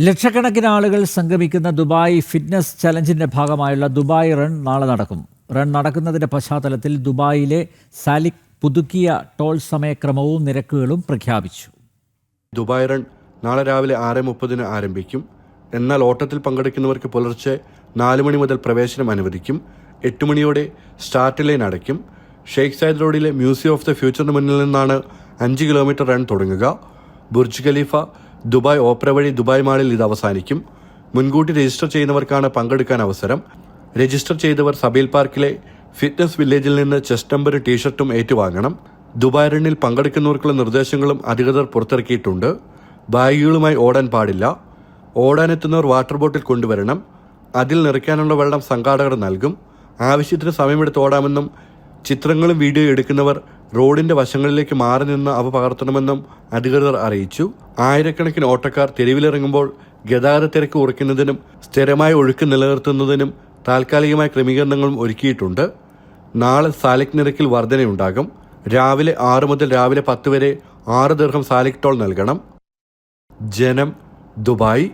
ലക്ഷക്കണക്കിന് ആളുകൾ സംഗമിക്കുന്ന Dubai fitness ചലഞ്ചിന്റെ ഭാഗമായുള്ള ദുബായ് റൺ നാളെ നടക്കും. റൺ നടക്കുന്നതിന്റെ പശ്ചാത്തലത്തിൽ ദുബായിലെ സാലിക് പുതുക്കിയ ടോൾ സമയക്രമവും നിരക്കുകളും പ്രഖ്യാപിച്ചു. ദുബായ് റൺ നാളെ രാവിലെ ആറ് മുപ്പതിന് ആരംഭിക്കും. എന്നാൽ ഓട്ടത്തിൽ പങ്കെടുക്കുന്നവർക്ക് പുലർച്ചെ നാല് മണി മുതൽ പ്രവേശനം അനുവദിക്കും. എട്ട് മണിയോടെ സ്റ്റാർട്ട് ലൈൻ അടയ്ക്കും. ഷെയ്ഖ് സൈദ് റോഡിലെ മ്യൂസിയം ഓഫ് ദ ഫ്യൂച്ചറിന് മുന്നിൽ നിന്നാണ് അഞ്ച് കിലോമീറ്റർ റൺ തുടങ്ങുക. ബുർജ് ഖലീഫ ദുബായ് ഓപ്പറ വഴി ദുബായ് മാളിൽ ഇത് അവസാനിക്കും. മുൻകൂട്ടി രജിസ്റ്റർ ചെയ്യുന്നവർക്കാണ് പങ്കെടുക്കാൻ അവസരം. രജിസ്റ്റർ ചെയ്തവർ സബീൽ പാർക്കിലെ ഫിറ്റ്നസ് വില്ലേജിൽ നിന്ന് ചെസ്റ്റ് നമ്പർ ടീഷർട്ടും ഏറ്റുവാങ്ങണം. ദുബായ് റണ്ണിൽ പങ്കെടുക്കുന്നവർക്കുള്ള നിർദ്ദേശങ്ങളും അധികൃതർ പുറത്തിറക്കിയിട്ടുണ്ട്. ബാഗുകളുമായി ഓടാൻ പാടില്ല. ഓടാനെത്തുന്നവർ വാട്ടർ ബോട്ടിൽ കൊണ്ടുവരണം. അതിൽ നിറയ്ക്കാനുള്ള വെള്ളം സംഘാടകർ നൽകും. ആവശ്യത്തിന് സമയമെടുത്ത് ഓടാമെന്നും ചിത്രങ്ങളും വീഡിയോ എടുക്കുന്നവർ റോഡിന്റെ വശങ്ങളിലേക്ക് മാറി നിന്ന് അവ പകർത്തണമെന്നും അധികൃതർ അറിയിച്ചു. ആയിരക്കണക്കിന് ഓട്ടക്കാർ തെരുവിലിറങ്ങുമ്പോൾ ഗതാഗത തിരക്ക് കുറയ്ക്കുന്നതിനും സ്ഥിരമായ ഒഴുക്ക് നിലനിർത്തുന്നതിനും താൽക്കാലികമായ ക്രമീകരണങ്ങളും ഒരുക്കിയിട്ടുണ്ട്. നാളെ സാലിക് നിരക്കിൽ വർധനയുണ്ടാകും. രാവിലെ ആറ് മുതൽ രാവിലെ പത്ത് വരെ ആറ് ദീർഘം സാലിക് ടോൾ നൽകണം. ജനം ദുബായ്.